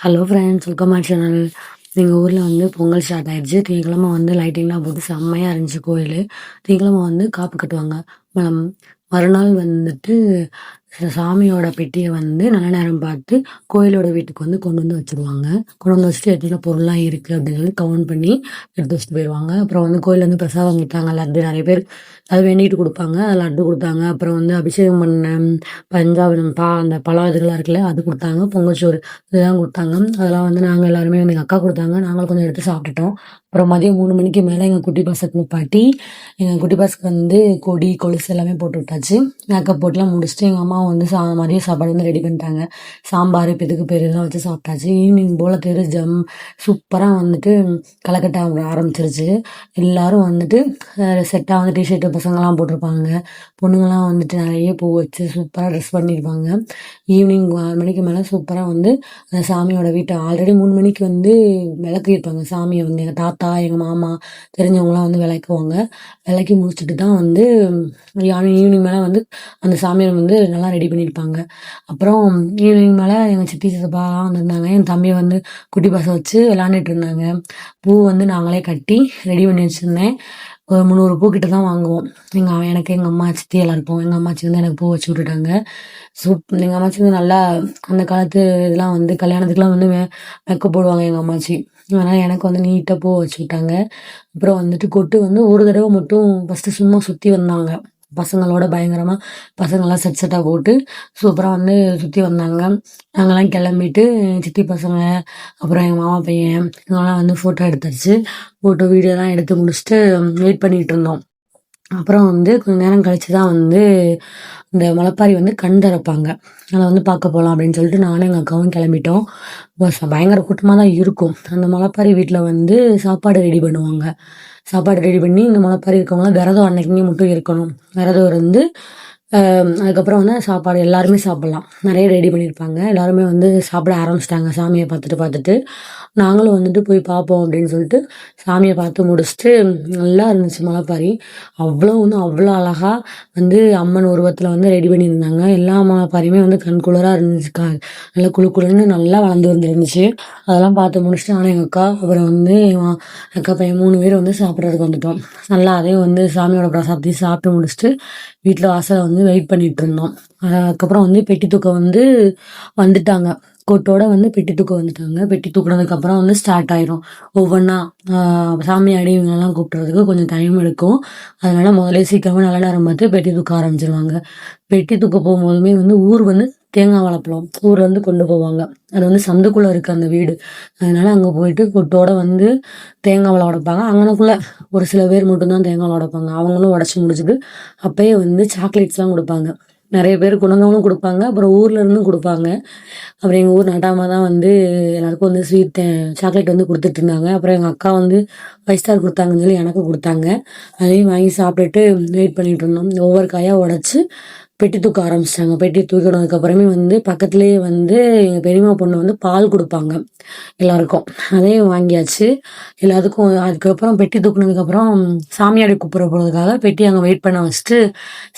Hello friends welcome channel எங்கள் ஊரில் வந்து பொங்கல் ஸ்டார்ட் ஆகிடுச்சு திங்கக்கிழமை வந்து லைட்டிங்லாம் போட்டு செம்மையாக இருந்துச்சு கோயில். திங்கக்கிழமை வந்து காப்பு கட்டுவாங்க. மறுநாள் வந்துட்டு சாமியோட பெட்டியை வந்து நல்ல நேரம் பார்த்து கோயிலோட வீட்டுக்கு வந்து கொண்டு வந்து வச்சுருவாங்க. கொண்டு வந்து வச்சுட்டு எத்தனை பொருள்லாம் இருக்குது அப்படின்னு சொல்லி கவுண்ட் பண்ணி எடுத்து வச்சுட்டு போயிடுவாங்க. அப்புறம் வந்து கோயிலில் வந்து பிரசாதம் கொடுத்தாங்க லட்டு நிறைய பேர் அது வேண்டிட்டு கொடுப்பாங்க. அது லட்டு கொடுத்தாங்க. அப்புறம் வந்து அபிஷேகம் பண்ண பஞ்சாபம் பா அந்த பழம் இதுகளாக இருக்குல்ல அது கொடுத்தாங்க. பொங்கச்சோறு இதெல்லாம் கொடுத்தாங்க. அதெல்லாம் வந்து நாங்கள் எல்லாருமே வந்து எங்கள் அக்கா கொடுத்தாங்க. நாங்களும் கொஞ்சம் எடுத்து சாப்பிட்டுட்டோம். அப்புறம் மதியம் மூணு மணிக்கு மேலே எங்கள் குட்டி பசக்கு பாட்டி எங்கள் குட்டி பசக்கு வந்து கொடி கொலுசு எல்லாமே போட்டு விட்டாச்சு. மேக்கப் போட்டுலாம் முடிச்சுட்டு எங்கள் அம்மா வந்து சா மதிய சாப்பாடு வந்து ரெடி பண்ணிட்டாங்க. சாம்பார் பெதுக்கு பேரெல்லாம் வச்சு சாப்பிட்டாச்சு. ஈவினிங் போல் தெரு ஜம். சூப்பராக வந்துட்டு களைக்கட்ட ஆரம்பிச்சிருச்சு. எல்லாரும் வந்துட்டு செட்டாக வந்து டிஷர்ட்டு பசங்கள்லாம் போட்டிருப்பாங்க. பொண்ணுங்கள்லாம் வந்துட்டு நிறைய பூ வச்சு சூப்பராக ட்ரெஸ் பண்ணியிருப்பாங்க. ஈவினிங் ஆறு மணிக்கு மேலே சூப்பராக வந்து அந்த சாமியோட வீட்டை ஆல்ரெடி மூணு மணிக்கு வந்து விளக்கு இருப்பாங்க சாமியை வந்து எங்கள் தாத்தா எங்கள் மாமா தெரிஞ்சவங்களாம் வந்து விளக்குவாங்க. விளக்கி முடிச்சுட்டு தான் வந்து ஈவினிங் மேலே வந்து அந்த சாமியை வந்து நல்லா ரெடி பண்ணியிருப்பாங்க அப்புறம் ஈவினிங் மேலே எங்கள் சித்தி சித்தப்பாலாம் வந்திருந்தாங்க. என் தம்பி வந்து குட்டி பசை வச்சு விளாண்டுட்டு இருந்தாங்க. பூ வந்து நாங்களே கட்டி ரெடி பண்ணி வச்சுருந்தேன். ஒரு முந்நூறு பூ கிட்ட தான் வாங்குவோம். எங்கள் எனக்கு எங்கள் அம்மா சித்தி எல்லாம் இருப்போம் எங்கள் அம்மாச்சி வந்து எனக்கு பூ வச்சு விட்டுட்டாங்க. சூப் எங்கள் அம்மாச்சி வந்து நல்லா அந்த காலத்து இதெல்லாம் வந்து கல்யாணத்துக்குலாம் வந்து மே மேக்கப் போடுவாங்க எங்கள் அம்மாச்சி. அதனால் எனக்கு வந்து நீட்டாக பூ வச்சு விட்டாங்க. அப்புறம் வந்துட்டு கொட்டு வந்து ஒரு தடவை மட்டும் ஃபஸ்ட்டு சும்மா சுற்றி வந்தாங்க. பசங்களோட பயங்கரமாக பசங்களாம் செட் செட்டாக போட்டு சூப்பராக வந்து சுற்றி வந்தாங்க. நாங்கள்லாம் கிளம்பிட்டு சித்தி பசங்க அப்புறம் எங்கள் மாமா பையன் இவங்கெல்லாம் வந்து ஃபோட்டோ எடுத்துருச்சு ஃபோட்டோ வீடியோலாம் எடுத்து முடிச்சுட்டு வெயிட் பண்ணிகிட்டு இருந்தோம். அப்புறம் வந்து கொஞ்ச நேரம் கழிச்சு தான் வந்து இந்த மலைப்பாரி வந்து கண் திறப்பாங்க. அதை வந்து பார்க்க போகலாம் அப்படின்னு சொல்லிட்டு நானும் எங்கள் அக்காவும் கிளம்பிட்டோம். பஸ் பயங்கர கூட்டமாக தான் இருக்கும். அந்த முளைப்பாரி வீட்டில் வந்து சாப்பாடு ரெடி பண்ணுவாங்க. சாப்பாடு ரெடி பண்ணி இந்த முளைப்பாரி இருக்கவங்களாம் விரதம் அன்னைக்குங்க மட்டும் இருக்கணும். விரதம் இருந்து அதுக்கப்புறம் வந்து சாப்பாடு எல்லாருமே சாப்பிட்லாம். நிறைய ரெடி பண்ணியிருப்பாங்க. எல்லாருமே வந்து சாப்பிட ஆரம்பிச்சிட்டாங்க. சாமியை பார்த்துட்டு பார்த்துட்டு. நாங்களும் வந்துட்டு போய் பார்ப்போம் அப்படின்னு சொல்லிட்டு சாமியை பார்த்து முடிச்சுட்டு நல்லா இருந்துச்சு மலைப்பாரி. அவ்வளோ வந்து அவ்வளோ அழகாக வந்து அம்மன் உருவத்தில் வந்து ரெடி பண்ணியிருந்தாங்க. எல்லா மலைப்பாரியுமே வந்து கண் குளராக இருந்துச்சு கா நல்லா குளு குளுன்னு நல்லா வளர்ந்து வந்துருந்துச்சு. அதெல்லாம் பார்த்து முடிச்சுட்டு ஆனால் எங்கள் அக்கா அப்புறம் வந்து என் அக்கா பையன் மூணு பேர் வந்து சாப்பிட்றதுக்கு வந்துட்டோம். நல்லா அதையும் வந்து சாமியோட பிரசாதத்தையும் சாப்பிட்டு முடிச்சுட்டு வீட்டில் வாசலை வந்து வெயிட் பண்ணிட்டு இருந்தோம் அதுக்கப்புறம் வந்து பெட்டி தூக்கம் வந்து வந்துட்டாங்க. கொட்டோட வந்து பெட்டி தூக்கம் வந்துட்டாங்க. பெட்டி தூக்குனதுக்கப்புறம் வந்து ஸ்டார்ட் ஆயிரும். ஒவ்வொன்றா சாமி அடி இவங்களெல்லாம் கூப்பிட்றதுக்கு கொஞ்சம் டைம் எடுக்கும். அதனால முதல்ல சீக்கிரமாக நல்ல நேரம் பார்த்து பெட்டி தூக்க ஆரம்பிச்சிருவாங்க. பெட்டி தூக்க போகும்போதுமே வந்து ஊர் வந்து தேங்காய் வாழைப்பழம் ஊர்லேருந்து கொண்டு போவாங்க. அது வந்து சந்துக்குள்ளே இருக்குது அந்த வீடு. அதனால அங்கே போயிட்டு கொட்டோட வந்து தேங்காய் வளம் உடைப்பாங்க. அங்கனக்குள்ளே ஒரு சில பேர் மட்டும்தான் தேங்காய் உடைப்பாங்க. அவங்களும் உடச்சி முடிச்சுட்டு அப்பயே வந்து சாக்லேட்ஸ்லாம் கொடுப்பாங்க. நிறைய பேர் குணங்களும் கொடுப்பாங்க. அப்புறம் ஊரில் இருந்தும் கொடுப்பாங்க. அப்புறம் எங்கள் ஊர் நட்டாமா தான் வந்து எல்லாருக்கும் வந்து ஸ்வீட் சாக்லேட் வந்து கொடுத்துட்டு இருந்தாங்க. அப்புறம் எங்கள் அக்கா வந்து ஃபைவ் ஸ்டார் கொடுத்தாங்கன்னு சொல்லி எனக்கும் கொடுத்தாங்க. அதையும் வாங்கி சாப்பிட்டுட்டு வெயிட் பண்ணிட்டு இருந்தோம். ஒவ்வொரு காயாக உடச்சி பெட்டி தூக்க ஆரம்பிச்சிட்டாங்க. பெட்டி தூக்கினதுக்கு அப்புறமே வந்து பக்கத்துலேயே வந்து எங்கள் பெரியம்மா பொண்ணு வந்து பால் கொடுப்பாங்க எல்லாருக்கும். அதையும் வாங்கியாச்சு. எல்லாத்துக்கும் அதுக்கப்புறம் பெட்டி தூக்குனதுக்கப்புறம் சாமியாடி கூப்பிட போகிறதுக்காக பெட்டி அங்கே வெயிட் பண்ண வச்சுட்டு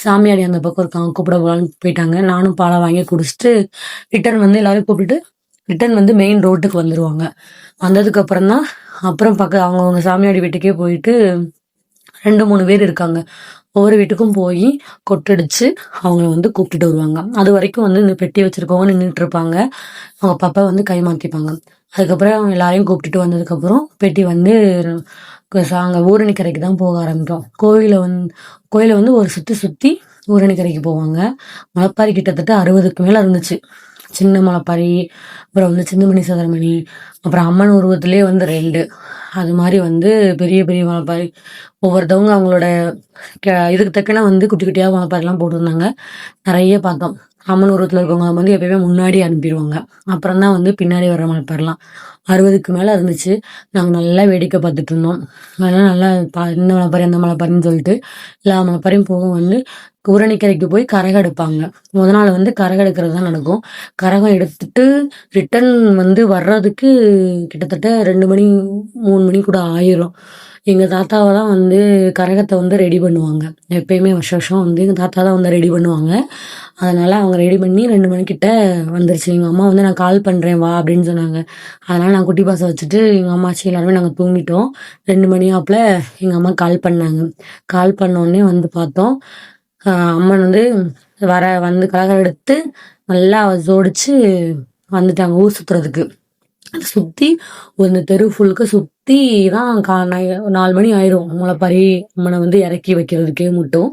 சாமியாடி அந்த பக்கம் இருக்காங்க கூப்பிட போகலான்னு போயிட்டாங்க. நானும் பாலை வாங்கி குடிச்சிட்டு ரிட்டர்ன் வந்து எல்லாரும் கூப்பிட்டு ரிட்டர்ன் வந்து மெயின் ரோட்டுக்கு வந்துடுவாங்க வந்ததுக்கப்புறம் தான் அப்புறம் பக்க அவங்கவுங்க சாமியாடி வீட்டுக்கே போயிட்டு ரெண்டு மூணு பேர் இருக்காங்க. ஒவ்வொரு வீட்டுக்கும் போய் கொட்டடிச்சு அவங்கள வந்து கூப்பிட்டுட்டு வருவாங்க. அது வரைக்கும் வந்து இந்த பெட்டி வச்சிருக்கவங்க நின்றுட்டு இருப்பாங்க அவங்க பாப்பா வந்து கை மாற்றிப்பாங்க அதுக்கப்புறம் அவங்க எல்லாரையும் கூப்பிட்டுட்டு வந்ததுக்கப்புறம் பெட்டி வந்து அங்கே ஊரணிக்கரைக்கு தான் போக ஆரம்பிக்கும் கோயிலை வந்து கோயிலை வந்து ஒரு சுற்றி சுற்றி ஊரணி கரைக்கு போவாங்க. மலப்பாரி கிட்டத்தட்ட அறுபதுக்கு மேலே இருந்துச்சு. சின்ன மலப்பாரி அப்புறம் வந்து சின்னமணி சதுரமணி அப்புறம் அம்மன் உருவத்திலே வந்து ரெண்டு. அது மாதிரி வந்து பெரிய பெரிய மலைப்பாரி ஒவ்வொருத்தவங்க அவங்களோட க- இதுக்கு தக்கன வந்து குட்டி குட்டியாக மலைப்பாரிலாம் போட்டிருந்தாங்க. நிறைய பார்த்தோம். அம்மனூரத்தில் இருக்கவங்க வந்து எப்பயுமே முன்னாடி அனுப்பிடுவாங்க. அப்புறம் தான் வந்து பின்னாடி வர மலைப்பாரிலாம் அறுபதுக்கு மேலே இருந்துச்சு. நாங்கள் நல்லா வேடிக்கை பார்த்துட்டு இருந்தோம். அதெல்லாம் நல்லா பா இந்த மலைப்பாரி அந்த மலைப்பாரின்னு சொல்லிட்டு எல்லா மலைப்பாரியும் போக வந்து ஊரணிக்கரைக்கு போய் கரகம் எடுப்பாங்க. முத நாள் வந்து கரகம் எடுக்கிறது தான் நடக்கும். கரகம் எடுத்துட்டு ரிட்டர்ன் வந்து வர்றதுக்கு கிட்டத்தட்ட ரெண்டு மணி மூணு மூணு மணி கூட ஆயிரும். எங்கள் தாத்தாவை தான் வந்து கரகத்தை வந்து ரெடி பண்ணுவாங்க. எப்பயுமே வருஷம் வருஷம் வந்து எங்கள் தாத்தா தான் வந்து ரெடி பண்ணுவாங்க. அதனால் அவங்க ரெடி பண்ணி ரெண்டு மணிக்கிட்ட வந்துருச்சு. எங்கள் அம்மா வந்து நான் கால் பண்ணுறேன் வா அப்படின்னு சொன்னாங்க. அதனால் நான் குட்டி பாசை வச்சுட்டு எங்கள் அம்மாச்சி எல்லாருமே நாங்கள் தூங்கிட்டோம். ரெண்டு மணி ஆப்பில் எங்கள் அம்மா கால் பண்ணாங்க. கால் பண்ணோடனே வந்து பார்த்தோம். அம்மன் வந்து வர வந்து கலகரம் எடுத்து நல்லா ஜோடிச்சு வந்துட்டாங்க ஊர் சுற்றுறதுக்கு சுற்றி ஒரு தெரு ஃபுல்லுக்கு சுற்றி தான் கா நாலு மணி ஆயிரும். முளைப்பாரி அம்மனை வந்து இறக்கி வைக்கிறதுக்கே மட்டும்.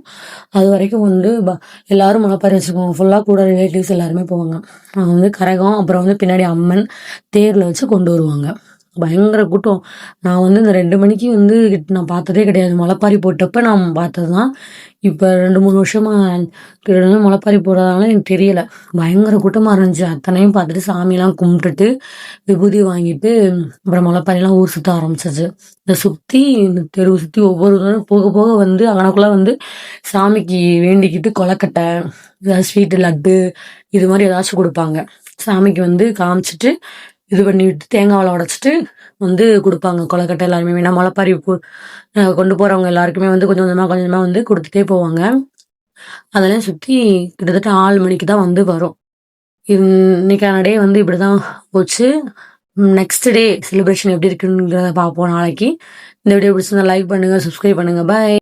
அது வரைக்கும் வந்து ப எல்லாரும் முளைப்பாரி வச்சுக்குவாங்க. ஃபுல்லாக கூட ரிலேட்டிவ்ஸ் எல்லாருமே போவாங்க. அவங்க வந்து கரகம் அப்புறம் வந்து பின்னாடி அம்மன் தேரில் வச்சு கொண்டு வருவாங்க. பயங்கர கூட்டம். நான் வந்து இந்த ரெண்டு மணிக்கு வந்து நான் பார்த்ததே கிடையாது. முளைப்பாரி போட்டப்ப நான் பார்த்தது தான் இப்போ ரெண்டு மூணு வருஷமாக கிட்டத்தட்ட முளைப்பாரி போடுறதுனால எனக்கு தெரியல. பயங்கர கூட்டமாக இருந்துச்சு. அத்தனையும் பார்த்துட்டு சாமியெல்லாம் கும்பிட்டுட்டு விபூதி வாங்கிட்டு அப்புறம் முளைப்பாரிலாம் ஊர் சுற்ற ஆரம்பிச்சிச்சு இந்த சுற்றி இந்த தெருவு சுற்றி ஒவ்வொரு போக போக வந்து அங்கனக்குள்ளே வந்து சாமிக்கு வேண்டிக்கிட்டு கொலக்கட்டை ஏதாவது ஸ்வீட்டு லட்டு இது மாதிரி ஏதாச்சும் கொடுப்பாங்க. சாமிக்கு வந்து காமிச்சிட்டு இது பண்ணி விட்டு தேங்காவில் உடச்சிட்டு வந்து கொடுப்பாங்க. கொலக்கட்டை எல்லாருமே வேணா முளைப்பாரி கொண்டு போகிறவங்க எல்லாருக்குமே வந்து கொஞ்சம் கொஞ்சமாக கொஞ்சம் கொஞ்சமாக வந்து கொடுத்துட்டே போவாங்க. அதெல்லாம் சுற்றி கிட்டத்தட்ட ஆறு மணிக்கு தான் வந்து வரும். இன்னைக்கான டே வந்து இப்படி தான் போச்சு. நெக்ஸ்ட் டே செலிப்ரேஷன் எப்படி இருக்குங்கிறத பார்ப்போம் நாளைக்கு. இந்த வீடியோ பிடிச்சிருந்தா லைக் பண்ணுங்கள் சப்ஸ்கிரைப் பண்ணுங்கள் பாய்